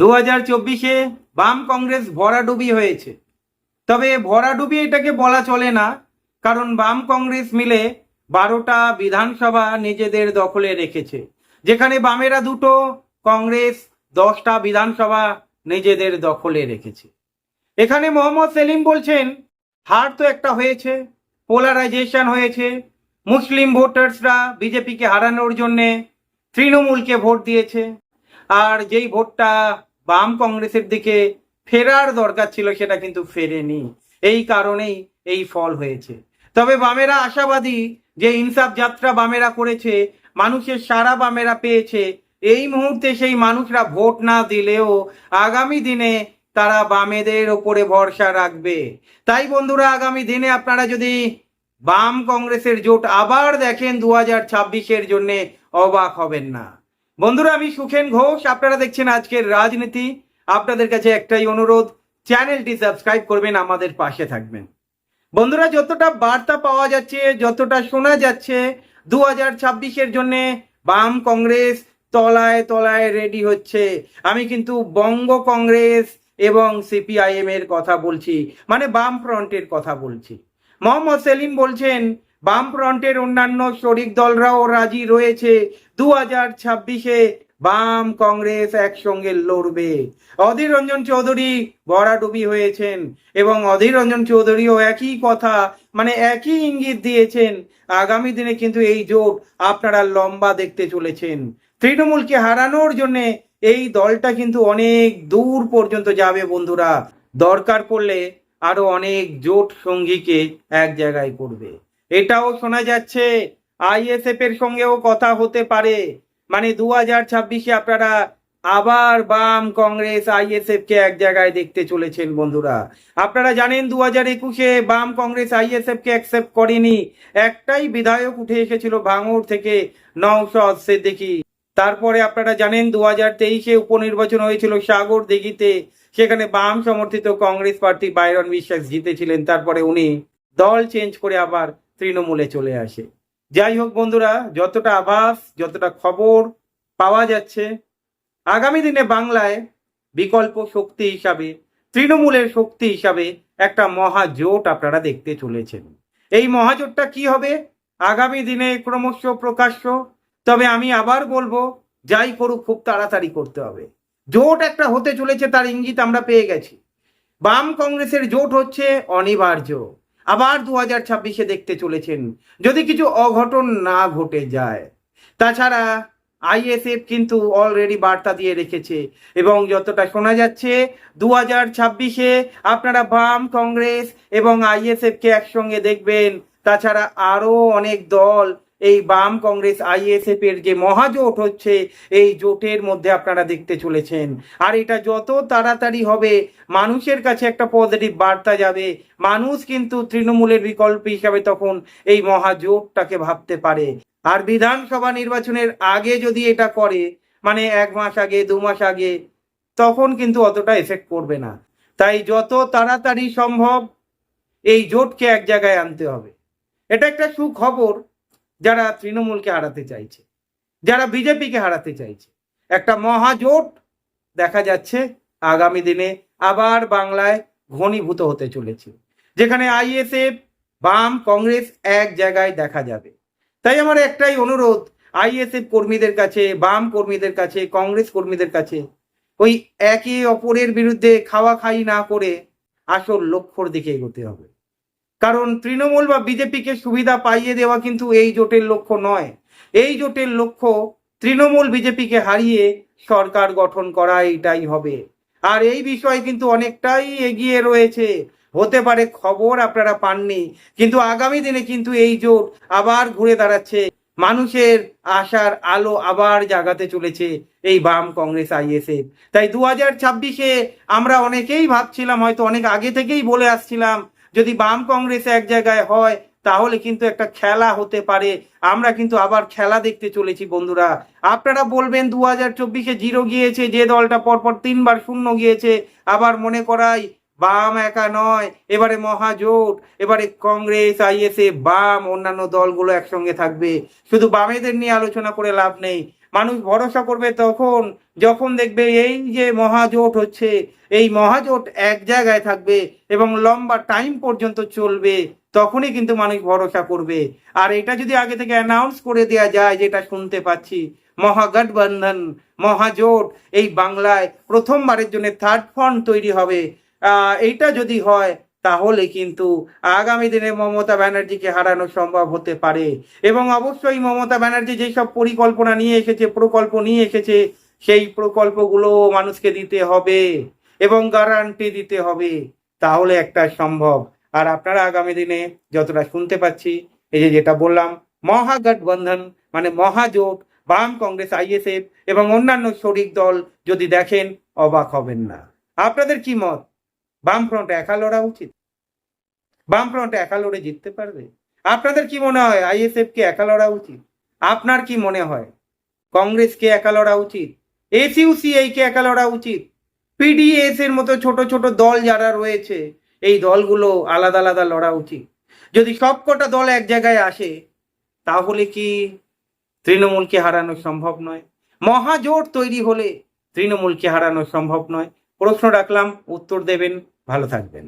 দু হাজার চব্বিশে বাম কংগ্রেস ভরাডুবি হয়েছে। তবে ভরাডুবি এটাকে বলা চলে না, কারণ বাম কংগ্রেস মিলে বারোটা বিধানসভা নিজেদের দখলে রেখেছে। যেখানে বামেরা দুটো, কংগ্রেস দশটা বিধানসভা নিজেদের দখলে রেখেছে। এখানে মোহাম্মদ সেলিম বলছেন, হার তো একটা হয়েছে পোলারাইজেশন হয়েছে। মুসলিম ভোটার্সরা বিজেপিকে হারানোর জন্যে তৃণমূলকে ভোট দিয়েছে। আর যেই ভোটটা বাম কংগ্রেসের দিকে ফেরার দরকার ছিল, সেটা কিন্তু ফেরেনি। এই কারণেই এই ফল হয়েছে। তবে বামেরা আশাবাদী যে ইনসাফ যাত্রা বামেরা করেছে, মানুষের সারা বামেরা পেয়েছে, এই মুহূর্তে সেই মানুষরা ভোট না দিলেও আগামী দিনে তারা বামেদের ওপরে ভরসা রাখবে। তাই বন্ধুরা, আগামী দিনে আপনারা যদি বাম কংগ্রেসের জোট আবার দেখেন, দু হাজার ছাব্বিশের জন্য অবাক হবেন না। বন্ধুরা, আমি সুখেন ঘোষ। আপনারা দেখছেন আজকের রাজনীতি। আপনাদের কাছে একটাই অনুরোধ, চ্যানেলটি সাবস্ক্রাইব করবেন, আমাদের পাশে থাকবেন। বন্ধুরা, যতটা বার্তা পাওয়া যাচ্ছে, যতটা শোনা যাচ্ছে দু হাজার ছাব্বিশের জন্য বাম কংগ্রেস তলায় তলায় রেডি হচ্ছে। আমি কিন্তু বঙ্গ কংগ্রেস এবং সিপিআইএম এর কথা বলছি মানে বাম ফ্রন্টের কথা বলছি। মোহাম্মদ সেলিম বলছেন বাম ফ্রন্টের অন্যান্য শরিক দলরাও রাজি রয়েছে। দু হাজার ছাব্বিশে বাম কংগ্রেস একসঙ্গে লড়বে। অধীর রঞ্জন চৌধুরী ভরাডুবি হয়েছেন এবং অধীর রঞ্জন চৌধুরীও একই কথা মানে একই ইঙ্গিত দিয়েছেন। আগামী দিনে কিন্তু এই জোট আপনারা লম্বা দেখতে চলেছেন। তৃণমূলকে হারানোর জন্যে এই দলটা কিন্তু অনেক দূর পর্যন্ত যাবে বন্ধুরা। দরকার পড়লে আরও অনেক জোট সঙ্গীকে এক জায়গায় করবে। এটাও শোনা যাচ্ছে। আইএসএফ এর সঙ্গেও কথা হতে পারে। মানে দু হাজার ছাব্বিশে আপনারা আবার বাম কংগ্রেস আইএসএফ কে এক জায়গায় দেখতে চলেছেন বন্ধুরা। আপনারা জানেন দু হাজার একুশে বাম কংগ্রেস আইএসএফ কে অ্যাকসেপ্ট করেনি। একটাই বিধায়ক উঠে এসেছিল ভাঙড় থেকে নওশদ সিদ্দিকী। তারপরে আপনারা জানেন দু হাজার তেইশে উপনির্বাচন হয়েছিল সাগর দিঘিতে। সেখানে বাম সমর্থিত কংগ্রেস প্রার্থী বাইরন বিশ্বাস জিতেছিলেন। তারপরে উনি দল চেঞ্জ করে আবার তৃণমূলে চলে আসে। যাই হোক বন্ধুরা, যতটা আভাস, যতটা খবর পাওয়া যাচ্ছে, আগামী দিনে বাংলায় বিকল্প শক্তি হিসাবে, তৃণমূলের শক্তি হিসাবে একটা মহাজোট আপনারা দেখতে চলেছেন। এই মহাজোটটা কি হবে? আগামী দিনে ক্রমশ প্রকাশ্য। তবে আমি আবার বলব, যাই করুক, খুব তাড়াতাড়ি করতে হবে। জোট একটা হতে চলেছে, তার ইঙ্গিত আমরা পেয়ে গেছি। বাম কংগ্রেসের জোট হচ্ছে অনিবার্য। আবার দু হাজার ছাব্বিশে দেখতে চলেছেন। যদি কিছু অঘটন না ঘটে যায়, তাছাড়া আইএসএফ কিন্তু অলরেডি বার্তা দিয়ে রেখেছে এবং যতটা শোনা যাচ্ছে দু হাজার ছাব্বিশে আপনারা বাম, কংগ্রেস এবং আইএসএফকে একসঙ্গে দেখবেন। তাছাড়া আরও অনেক দল এই বাম কংগ্রেস আইএসএফ এর যে মহাজোট হচ্ছে, এই জোটের মধ্যে আপনারা দেখতে চলেছেন। আর এটা যত তাড়াতাড়ি হবে, মানুষের কাছে একটা পজিটিভ বার্তা যাবে। মানুষ কিন্তু তৃণমূলের বিকল্প হিসাবে তখন এই মহাজোটটাকে ভাবতে পারে। আর বিধানসভা নির্বাচনের আগে যদি এটা করে মানে এক মাস আগে, দু মাস আগে, তখন কিন্তু অতটা এফেক্ট করবে না। তাই যত তাড়াতাড়ি সম্ভব এই জোটকে এক জায়গায় আনতে হবে। এটা একটা সুখবর। যারা তৃণমূলকে হারাতে চাইছে, যারা বিজেপিকে হারাতে চাইছে। একটা মহাজোট দেখা যাচ্ছে আগামী দিনে আবার বাংলায় ঘনীভূত হতে চলেছে, যেখানে আইএসএফ, বাম, কংগ্রেস এক জায়গায় দেখা যাবে। তাই আমার একটাই অনুরোধ, আইএসএফ কর্মীদের কাছে, বাম কর্মীদের কাছে, কংগ্রেস কর্মীদের কাছে, ওই একে অপরের বিরুদ্ধে খাওয়া খাই না করে আসল লক্ষ্যর দিকে এগোতে হবে। কারণ তৃণমূল বা বিজেপিকে সুবিধা পাইয়ে দেওয়া কিন্তু এই জোটের লক্ষ্য নয়। এই জোটের লক্ষ্য তৃণমূল বিজেপিকে হারিয়ে সরকার গঠন করা এটাই হবে। আর এই বিষয়ে কিন্তু অনেকটাই এগিয়ে রয়েছে। হতে পারে খবর আপনারা পাননি, কিন্তু আগামী দিনে কিন্তু এই জোট আবার ঘুরে দাঁড়াচ্ছে। মানুষের আশার আলো আবার জাগাতে চলেছে এই বাম কংগ্রেস আইএসএফ তাই দু হাজার ছাব্বিশে আমরা অনেকেই ভাবছিলাম, হয়তো অনেক আগে থেকেই বলে আসছিলাম যদি বাম কংগ্রেস এক জায়গায় হয়, তাহলে কিন্তু একটা খেলা হতে পারে। আমরা কিন্তু আবার খেলা দেখতে চলেছি, বন্ধুরা। আপনারা বলবেন দু হাজার চব্বিশে জিরো গিয়েছে, যে দলটা পরপর তিনবার শূন্য গিয়েছে, আবার মনে করাই বাম একা নয়, এবারে মহাজোট, এবারে কংগ্রেস, আইএসএ, বাম, অন্যান্য দলগুলো একসঙ্গে থাকবে। শুধু বামেদের নিয়ে আলোচনা করে লাভ নেই মানুষ ভরসা করবে তখন, যখন দেখবে এই যে মহাজোট হচ্ছে, এই মহাজোট এক জায়গায় থাকবে এবং লম্বা টাইম পর্যন্ত চলবে, তখনই কিন্তু মানুষ ভরসা করবে। আর এটা যদি আগে থেকে অ্যানাউন্স করে দেওয়া যায়, যেটা শুনতে পাচ্ছি, মহাগঠবন্ধন, মহাজোট, এই বাংলায় প্রথমবারের জন্য থার্ড ফ্রন্ট তৈরি হবে। এইটা যদি হয় তাহলে কিন্তু আগামী দিনে মমতা ব্যানার্জিকে হারানো সম্ভব হতে পারে। এবং অবশ্যই মমতা ব্যানার্জি যেসব পরিকল্পনা নিয়ে এসেছে, প্রকল্প নিয়ে এসেছে, সেই প্রকল্পগুলো মানুষকে দিতে হবে এবং গ্যারান্টি দিতে হবে। তাহলে একটা সম্ভব। আর আপনারা আগামী দিনে যতটা শুনতে পাচ্ছি, এই যে যেটা বললাম, মহাগঠবন্ধন মানে মহাজোট, বাম কংগ্রেস, আইএসএফ এবং অন্যান্য শরিক দল যদি দেখেন, অবাক হবেন না। আপনাদের কি মত? বামফ্রন্ট একা লড়া উচিত? বামফ্রন্ট একা লড়ে জিততে পারবে? আপনাদের কি মনে হয় আইএসএফ কে একা লড়া উচিত? আপনার কি মনে হয়? কংগ্রেসকে একা লড়া উচিত? এসইউসিআই কে একা লড়া উচিত? পিডিএস এর মতো ছোট ছোট দল যারা রয়েছে, এই দলগুলো আলাদা আলাদা লড়া উচিত। যদি সবকটা দল এক জায়গায় আসে, তাহলে কি তৃণমূলকে হারানো সম্ভব নয়? মহাজোট তৈরি হলে তৃণমূলকে হারানো সম্ভব নয়? প্রশ্ন রাখলাম, উত্তর দেবেন ভালো থাকবেন।